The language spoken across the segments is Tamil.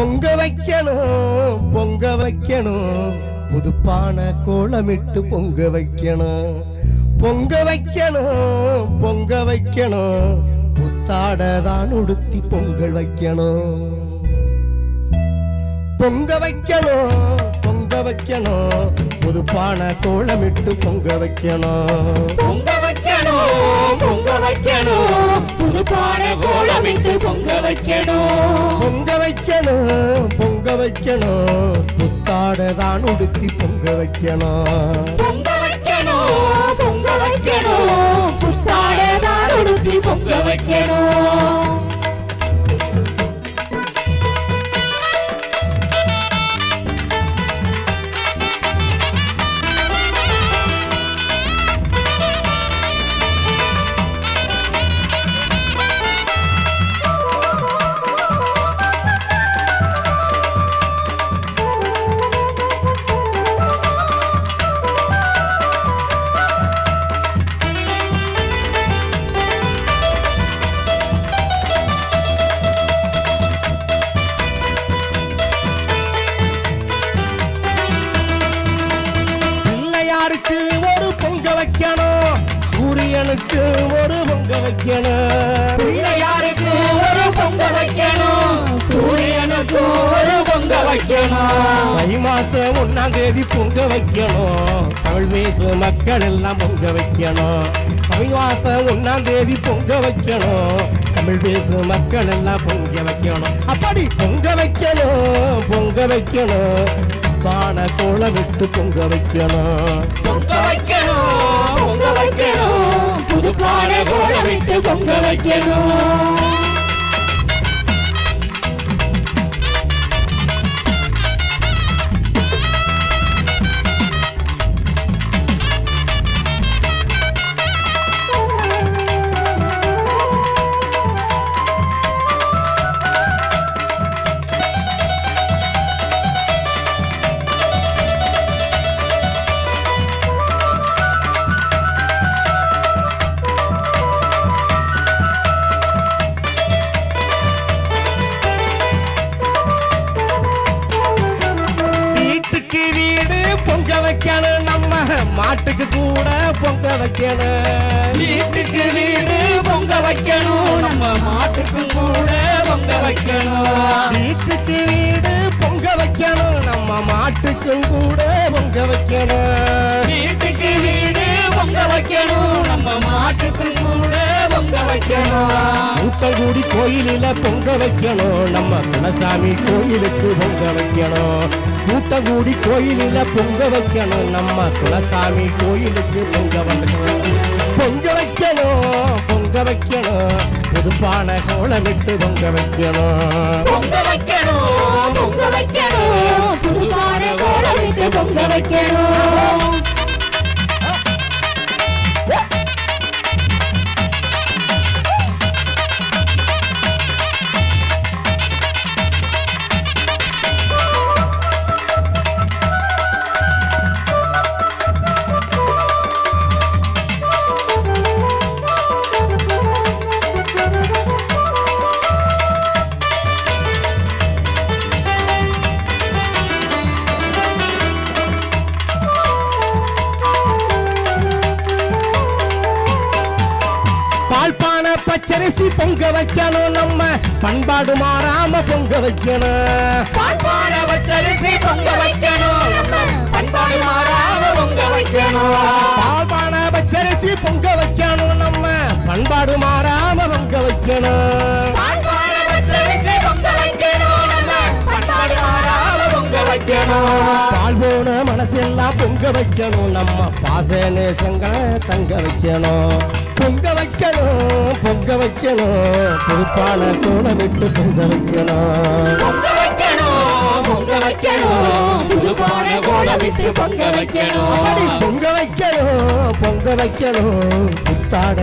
பொங்க வைக்கணும் பொங்க வைக்கணும். புதுப்பான கோலமிட்டு பொங்க வைக்கணும். பொங்க வைக்கணும் பொங்க வைக்கணும். புத்தாட தான் உடுத்தி பொங்கல் வைக்கணும். பொங்க வைக்கணும் பொங்க வைக்கணும். புதுப்பான கோலமிட்டு பொங்க வைக்கணும். பொங்க வைக்கணும் பொங்க வைக்கணும். புதுப்பான கோலமிட்டு பொங்க வைக்கணும். பொங்க வைக்கணும் பொங்க வைக்கணும். புத்தாட தான் உடுத்தி பொங்க வைக்கணும். பொங்க வைக்கணும் பொங்க வைக்கணும். புத்தாட தான் உடுத்தி பொங்க வைக்கணும். தாயாருக்கு ஒரு பொங்க வைக்கணும்? சூரியனுக்கு ஒரு பொங்க வைக்கணும். பிள்ளையாருக்கு ஒரு பொங்க வைக்கணும். சூரியனுக்கு ஒரு பொங்க வைக்கணும். தை மாசம் ஒன்னாம் தேதி பொங்க வைக்கணும். தமிழ் பேசு மக்கள் எல்லாம் பொங்க வைக்கணும். தை மாசம் ஒன்னாம் தேதி பொங்க வைக்கணும். தமிழ் பேசு மக்கள் எல்லாம் பொங்க வைக்கணும். அப்படி பொங்க வைக்கணும் பொங்க வைக்கணும். பான கோலம் விட்டு பொங்க வைக்கணும். பொங்க வைக்கணும் பொங்க வைக்கணும். புதுப்பான கோலமிட்டு பொங்க வைக்கணும். வைக்கணும் நம்ம மாட்டுக்கு கூட பொங்க வைக்கணும். வீட்டுக்கு வீடு பொங்க வைக்கணும் நம்ம மாட்டுக்கு கூட பொங்க வைக்கணும். வீட்டுக்கு வீடு பொங்க வைக்கணும் நம்ம மாட்டுக்கும் கூட பொங்க வைக்கணும். வீட்டுக்கு வீடு பொங்க வைக்கணும் நம்ம மாட்டுக்கும் கூட பொங்க வைக்கணும். கூடி கோயிலில பொங்க வைக்கணும். நம்ம குலசாமி கோயிலுக்கு பொங்க வைக்கணும். கூத்தங்குடி கோயிலில பொங்க வைக்கணும். நம்ம குலசாமி கோயிலுக்கு பொங்க வைக்கணும் பொங்க வைக்கணும் பொங்க வைக்கணும். புதுப்பான கோலமிட்டு பொங்க வைக்கணும். பொங்க வைக்கணும் பொங்க வைக்கணும். புதுப்பான கோலமிட்டு பொங்க வைக்கணும். பச்சரிசி பொங்க வைக்கணும் நம்ம. பண்பாடு மாறாம பொங்க வைக்கணும். பண்பாட வச்சரிசி பொங்க வைக்கணும் நம்ம. பண்பாடு மாறாம பொங்க வைக்கணும். பால்பான பச்சரிசி பொங்க வைக்கணும் நம்ம. பண்பாடு மாறாம பொங்க வைக்கணும். மனசெல்லாம் பொங்க வைக்கணும். நம்ம பாச நேசங்களை தங்க வைக்கணும். பொங்க வைக்கணும் பொங்க வைக்கணும். பொறுப்பான பொங்க வைக்கணும். பொங்க வைக்கணும் பொங்க வைக்கணும். புதுப்பான பொங்க வைக்கணும். பொங்க வைக்கணும் பொங்க வைக்கணும். புத்தாட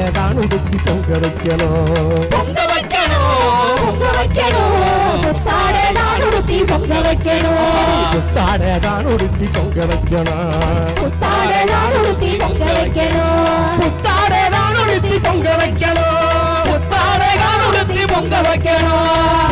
பொங்க வைக்கணும். பொங்க வைக்கணும் பொங்க வைக்கணும். பொங்க வைக்கணும். புத்தாட தான் உடுத்தி பொங்க வைக்கணும். புத்தாட தான் உடுத்தி பொங்க வைக்கணும். புத்தாட தான் உடுத்தி பொங்க வைக்கணும். புத்தாட தான் உடுத்தி பொங்க வைக்கணும்.